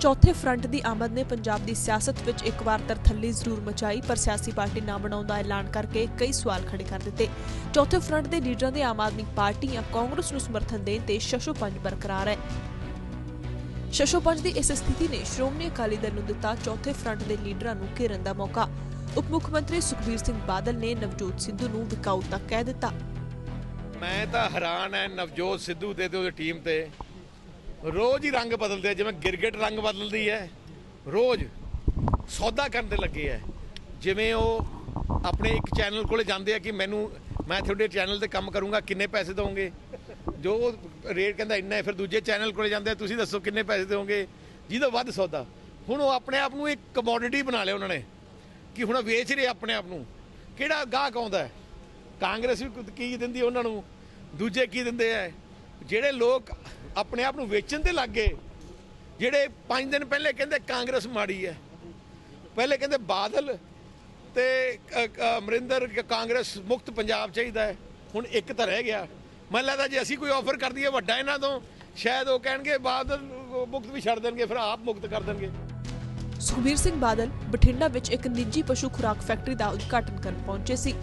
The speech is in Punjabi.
ਚੌਥੇ ਫਰੰਟ ਦੀ ਆਮਦ ਨੇ ਪੰਜਾਬ ਦੀ ਸਿਆਸਤ ਵਿੱਚ ਇੱਕ ਵਾਰ ਤਰਥੱਲੀ ਜ਼ਰੂਰ ਮਚਾਈ, ਪਰ ਸਿਆਸੀ ਪਾਰਟੀ ਨਾ ਬਣਾਉਣ ਦਾ ਐਲਾਨ ਕਰਕੇ ਕਈ ਸਵਾਲ ਖੜੇ ਕਰ ਦਿੱਤੇ। ਚੌਥੇ ਫਰੰਟ ਦੇ ਲੀਡਰਾਂ ਦੇ ਆਮ ਆਦਮੀ ਪਾਰਟੀ ਜਾਂ ਕਾਂਗਰਸ ਨੂੰ ਸਮਰਥਨ ਦੇਣ ਤੇ ਸ਼ਸ਼ੋਪੰਜ ਬਰਕਰਾਰ ਹੈ। ਸ਼ਸ਼ੋਪੰਜ ਦੀ ਇਸ ਸਥਿਤੀ ਨੇ ਸ਼੍ਰੋਮਣੀ ਅਕਾਲੀ ਦਲ ਨੂੰ ਦਿੱਤਾ ਚੌਥੇ ਫਰੰਟ ਦੇ ਲੀਡਰਾਂ ਨੂੰ ਘੇਰਨ ਦਾ ਮੌਕਾ। ਉਪ ਮੁੱਖ ਮੰਤਰੀ ਸੁਖਬੀਰ ਸਿੰਘ ਬਾਦਲ ਨੇ ਨਵਜੋਤ ਸਿੱਧੂ ਨੂੰ ਵਿਕਾਊ ਤੱਕ ਕਹਿ ਦਿੱਤਾ। ਮੈਂ ਤਾਂ ਹੈਰਾਨ ਐ ਨਵਜੋਤ ਸਿੱਧੂ ਤੇ ਉਹਦੀ ਟੀਮ ਤੇ। ਰੋਜ਼ ਹੀ ਰੰਗ ਬਦਲਦੇ ਆ, ਜਿਵੇਂ ਗਿਰਗਿਟ ਰੰਗ ਬਦਲਦੀ ਹੈ। ਰੋਜ਼ ਸੌਦਾ ਕਰਨ ਦੇ ਲੱਗੇ ਐ ਜਿਵੇਂ ਉਹ ਆਪਣੇ ਇੱਕ ਚੈਨਲ ਕੋਲੇ ਜਾਂਦੇ ਆ ਕਿ ਮੈਨੂੰ, ਮੈਂ ਤੁਹਾਡੇ ਚੈਨਲ ਤੇ ਕੰਮ ਕਰੂੰਗਾ, ਕਿੰਨੇ ਪੈਸੇ ਦਵੋਗੇ? ਜੋ ਰੇਟ ਕਹਿੰਦਾ, ਇੰਨਾ ਹੈ, ਫਿਰ ਦੂਜੇ ਚੈਨਲ ਕੋਲੇ ਜਾਂਦੇ ਆ, ਤੁਸੀਂ ਦੱਸੋ ਕਿੰਨੇ ਪੈਸੇ ਦਿਓਗੇ ਜਿਹਦਾ ਵੱਧ ਸੌਦਾ। ਹੁਣ ਉਹ ਆਪਣੇ ਆਪ ਨੂੰ ਇੱਕ ਕਮੋਡਿਟੀ ਬਣਾ ਲਿਆ ਉਹਨਾਂ ਨੇ, ਕਿ ਹੁਣ ਵੇਚ ਰਹੇ ਆਪਣੇ ਆਪ ਨੂੰ। ਕਿਹੜਾ ਗਾਹਕ ਆਉਂਦਾ ਕਾਂਗਰਸ ਵੀ ਕੀ ਦਿੰਦੀ ਉਹਨਾਂ ਨੂੰ? ਦੂਜੇ ਕੀ ਦਿੰਦੇ ਐ ਜਿਹੜੇ ਲੋਕ ਆਪਣੇ ਆਪ ਨੂੰ ਵੇਚਣ ਤੇ ਲੱਗ ਗਏ ਜਿਹੜੇ 5 ਦਿਨ ਪਹਿਲੇ ਕਹਿੰਦੇ ਕਾਂਗਰਸ ਮਾੜੀ ਹੈ, ਪਹਿਲੇ ਕਹਿੰਦੇ ਬਾਦਲ ਤੇ ਅਮਰਿੰਦਰ ਕਾਂਗਰਸ ਮੁਕਤ ਪੰਜਾਬ ਚਾਹੀਦਾ ਹੈ, ਹੁਣ ਇੱਕ ਤਾਂ ਰਹਿ ਗਿਆ। ਮੈਨੂੰ ਲੱਗਦਾ ਜੇ ਅਸੀਂ ਕੋਈ ਆਫਰ ਕਰ ਦਈਏ ਵੱਡਾ ਇਹਨਾਂ ਤੋਂ, ਸ਼ਾਇਦ ਉਹ ਕਹਿਣਗੇ ਬਾਦਲ ਮੁਕਤ ਵੀ ਛੱਡ ਦੇਣਗੇ, ਫਿਰ ਆਪ ਮੁਕਤ ਕਰ ਦੇਣਗੇ। ਸੁਖਬੀਰ ਸਿੰਘ ਬਾਦਲ ਬਠਿੰਡਾ ਵਿੱਚ ਇੱਕ ਨਿੱਜੀ ਪਸ਼ੂ ਖੁਰਾਕ ਫੈਕਟਰੀ ਦਾ ਉਦਘਾਟਨ ਕਰਨ ਪਹੁੰਚੇ ਸੀ।